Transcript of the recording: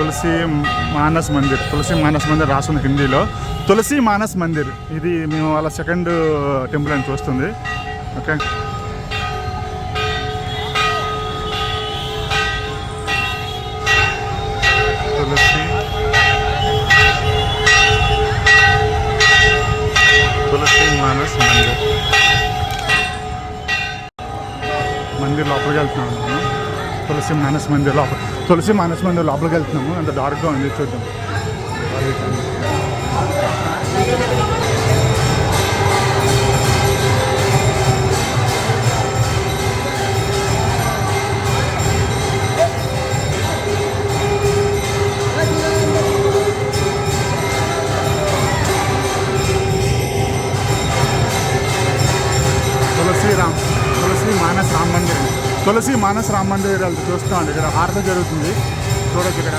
తులసి మానస్ మందిర్ తులసి మానస్ మందిర్ రాస్తుంది హిందీలో. తులసి మానస్ మందిర్ ఇది మేము వాళ్ళ సెకండ్ టెంపుల్ అని చూస్తుంది. ఓకే తులసి. తులసి మానస్ మందిర్. మందిర్ లోపలికి వెళ్తున్నాం తులసి మానస్ మందిర్ లోపల తులసి మానస్ మందిర్ లోపలికి వెళ్తున్నాము. అంత డార్క్గా ఉంది చూద్దాం. తులసి రామ్ తులసి మానస్ రామ్ మందిర్. తులసి మానస్ రామ మందిర్ వెళ్తూ చూస్తామండి ఇక్కడ హారత జరుగుతుంది. చూడొచ్చు ఇక్కడ.